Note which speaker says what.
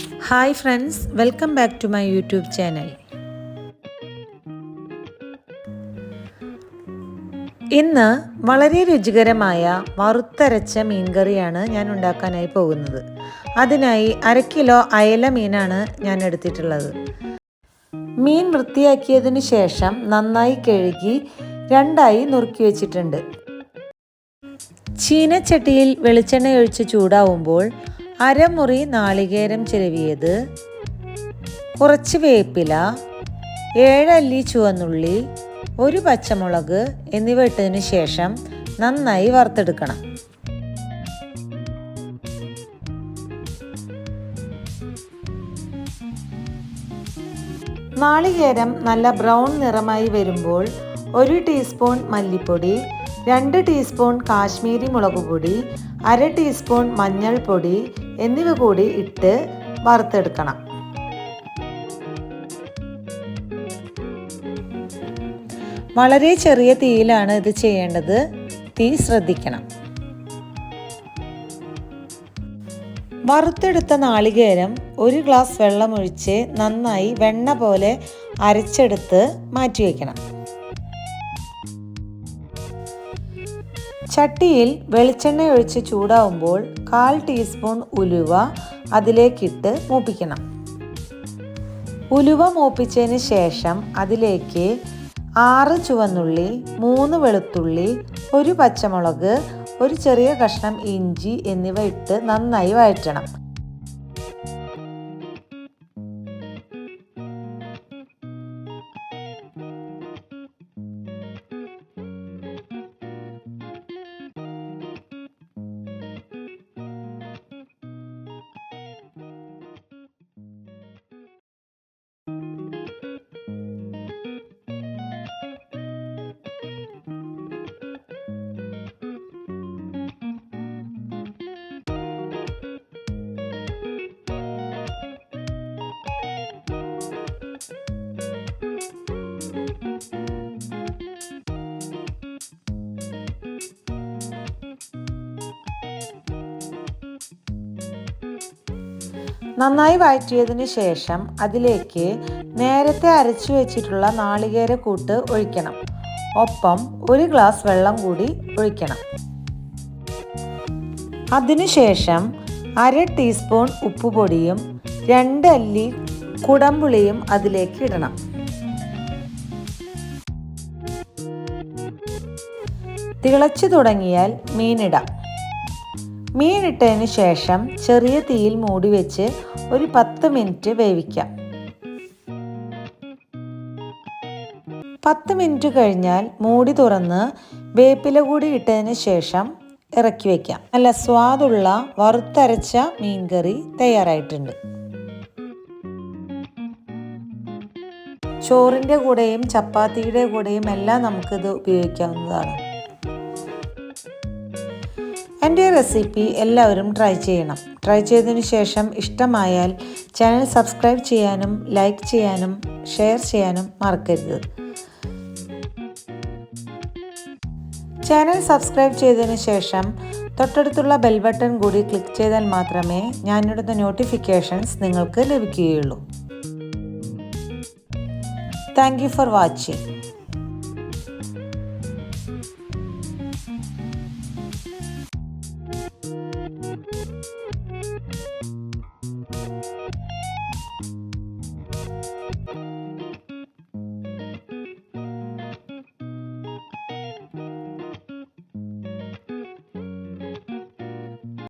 Speaker 1: Hi friends welcome back to my YouTube channel. ഇന്ന് വളരെ രുചികരമായ വറുത്തരച്ച മീൻകറിയാണ് ഞാൻ ഉണ്ടാക്കാനായി പോകുന്നത്. അതിനായി അര കിലോ അയല മീനാണ് ഞാൻ എടുത്തിട്ടുള്ളത്. മീൻ വൃത്തിയാക്കിയതിന് ശേഷം നന്നായി കഴുകി രണ്ടായി നുറുക്കി വെച്ചിട്ടുണ്ട്. ചീനച്ചട്ടിയിൽ വെളിച്ചെണ്ണ ഒഴിച്ച് ചൂടാവുമ്പോൾ അരമുറി നാളികേരം ചിരവിയത് കുറച്ച് വേപ്പില ഏഴല്ലി ചുവന്നുള്ളി ഒരു പച്ചമുളക് എന്നിവ ഇട്ടതിന് ശേഷം നന്നായി വറുത്തെടുക്കണം. നാളികേരം നല്ല ബ്രൗൺ നിറമായി വരുമ്പോൾ ഒരു ടീസ്പൂൺ മല്ലിപ്പൊടി രണ്ട് ടീസ്പൂൺ കാശ്മീരി മുളക് പൊടി അര ടീസ്പൂൺ മഞ്ഞൾപ്പൊടി എന്നിവ കൂടി ഇട്ട് വറുത്തെടുക്കണം. വളരെ ചെറിയ തീയിലാണ് ഇത് ചെയ്യേണ്ടത്. തീ ശ്രദ്ധിക്കണം. വറുത്തെടുത്ത നാളികേരം ഒരു ഗ്ലാസ് വെള്ളമൊഴിച്ച് നന്നായി വെണ്ണ പോലെ അരച്ചെടുത്ത് മാറ്റിവെക്കണം. ചട്ടിയിൽ വെളിച്ചെണ്ണ ഒഴിച്ച് ചൂടാവുമ്പോൾ കാൽ ടീസ്പൂൺ ഉലുവ അതിലേക്കിട്ട് മൂപ്പിക്കണം. ഉലുവ മൂപ്പിച്ചതിന് ശേഷം അതിലേക്ക് ആറ് ചുവന്നുള്ളി മൂന്ന് വെളുത്തുള്ളി ഒരു പച്ചമുളക് ഒരു ചെറിയ കഷ്ണം ഇഞ്ചി എന്നിവ ഇട്ട് നന്നായി വഴറ്റണം. നന്നായി വഴറ്റിയതിന് ശേഷം അതിലേക്ക് നേരത്തെ അരച്ചു വെച്ചിട്ടുള്ള നാളികേര കൂട്ട് ഒഴിക്കണം. ഒപ്പം ഒരു ഗ്ലാസ് വെള്ളം കൂടി ഒഴിക്കണം. അതിനുശേഷം അര ടീസ്പൂൺ ഉപ്പുപൊടിയും രണ്ട് അല്ലി കുടംപുളിയും അതിലേക്ക് ഇടണം. തിളച്ചു തുടങ്ങിയാൽ മീനിടാം. മീനിട്ടതിന് ശേഷം ചെറിയ തീയിൽ മൂടി വെച്ച് ഒരു പത്ത് മിനിറ്റ് വേവിക്കാം. പത്ത് മിനിറ്റ് കഴിഞ്ഞാൽ മൂടി തുറന്ന് വേപ്പില കൂടി ഇട്ടതിന് ശേഷം ഇറക്കി വയ്ക്കാം നല്ല സ്വാദുള്ള വറുത്തരച്ച മീൻകറി തയ്യാറായിട്ടുണ്ട്. ചോറിന്റെ കൂടെയും ചപ്പാത്തിയുടെ കൂടെയും എല്ലാം നമുക്കിത് ഉപയോഗിക്കാവുന്നതാണ്. എന്റെ റെസിപ്പി എല്ലാവരും ട്രൈ ചെയ്യണം. ട്രൈ ചെയ്തതിന് ശേഷം ഇഷ്ടമായാൽ ചാനൽ സബ്സ്ക്രൈബ് ചെയ്യാനും ലൈക്ക് ചെയ്യാനും ഷെയർ ചെയ്യാനും മറക്കരുത്. ചാനൽ സബ്സ്ക്രൈബ് ചെയ്തതിന് ശേഷം തൊട്ടടുത്തുള്ള ബെൽ ബട്ടൺ കൂടി ക്ലിക്ക് ചെയ്താൽ മാത്രമേ ഞാനിടുന്ന നോട്ടിഫിക്കേഷൻസ് നിങ്ങൾക്ക് ലഭിക്കുകയുള്ളൂ. Thank you for watching. Thank you.